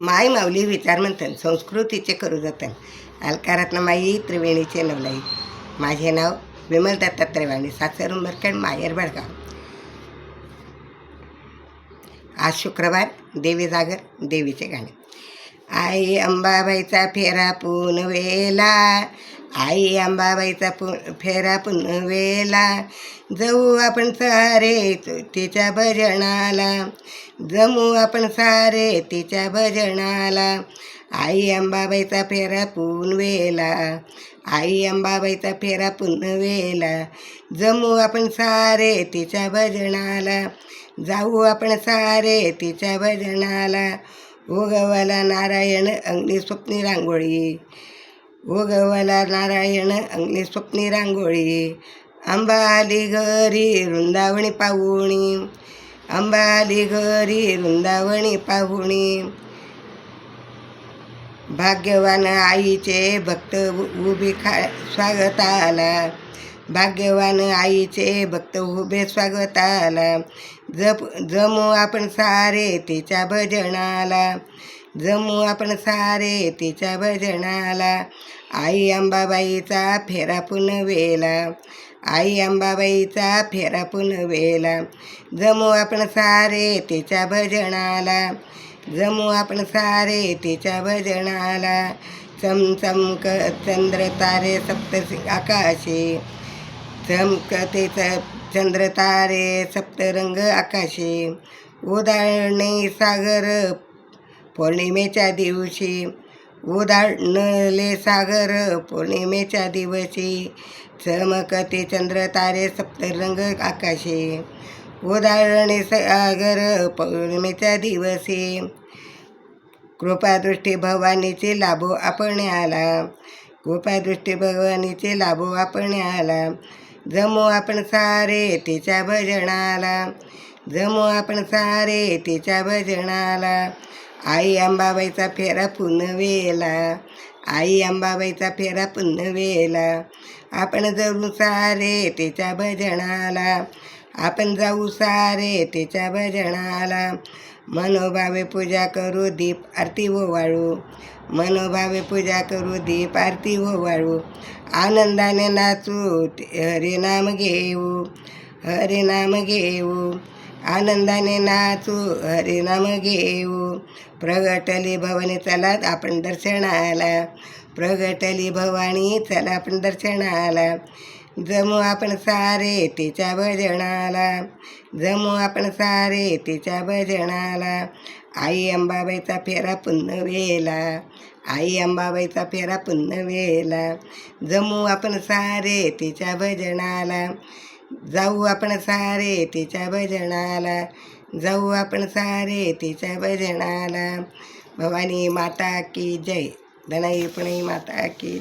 माय माऊली विचार विचारमंथन संस्कृतीचे करू जतन. अलकारातनं माई त्रिवेणीचे नवलाई. माझे नाव विमल दत्ता त्रिवेणी सासर उंबरखेड माहेर बेळगाव आज शुक्रवार देवी जागर देवीचे गाणे. आई अंबाबाईचा फेरा पुनवेला आई अंबाबाईचा पु फेरा पुनवेला जाऊ आपण सारे तिच्या भजनाला. जमू आपण सारे तिच्या भजनाला. आई अंबाबाईचा फेरा पुनवेला आई अंबाबाईचा फेरा पुनवेला जमू आपण सारे तिच्या भजनाला. जाऊ आपण सारे तिच्या भजनाला. उगवला नारायण अग्नी स्वप्नी रांगोळी. उगवला नारायण अंगली स्वप्नी रांगोळी अंबाली घरी वृंदावणी पाहुणी अंबाली घरी वृंदावणी पाहुणी. भाग्यवान आईचे भक्त उभे खा खा स्वागताला. भाग्यवान आईचे भक्त उभे स्वागताला. जप जमू आपण सारे तिच्या भजनाला. जमू आपण सारे तिच्या भजनाला. आई अंबाबाईचा फेरा पुनवेला आई अंबाबाईचा फेरा पुनवेला जमू आपण सारे तिच्या भजनाला. जमू आपण सारे तिच्या भजनाला. चमचमक चंद्र तारे सप्त आकाशी. चमकते च- चंद्र तारे सप्तरंग आकाशी. उदाहरणे सागर पौर्णिमेच्या दिवशी उदाहरणले सागर पौर्णिमेच्या दिवशी चमकते चंद्र तारे सप्तरंग आकाशी. उदाहरणे सागर पौर्णिमेच्या दिवशी कृपादृष्टी भवानीचे लाभो आपण आला. कृपादृष्टी भवानीचे लाभो आपण आला. जमू आपण सारे तिच्या भजनाला. जमू आपण सारे तिच्या भजनाला. आई अंबाबाईचा फेरा पुनवेला आई अंबाबाईचा फेरा पुनवेला आपण जाऊ सारे तिच्या भजनाला. आपण जाऊ सारे तिच्या भजनाला. मनोभावे पूजा करू दीप आरती ओवाळू मनोभावे पूजा करू दीप आरती ओवाळू आनंदाने नाचू हरिनाम घेऊ हरिनाम घेऊ. आनंदाने नाचू हरिनाम घेऊ. प्रगटली भवानी चला आपण दर्शनाला. प्रगटली भवानी चला आपण दर्शनाला. जमू आपण सारे तिच्या भजनाला. जमू आपण सारे तिच्या भजनाला. आई अंबाबाईचा फेरा पुन्हा वेला. आई अंबाबाईचा फेरा पुन्हा वेला. जमू आपण सारे तिच्या भजनाला. जाऊ आपण सारे तिच्या भजनाला जाऊ आपण सारे तिच्या भजनाला. भवानी माता की जय धनाई पुणे माता की जय.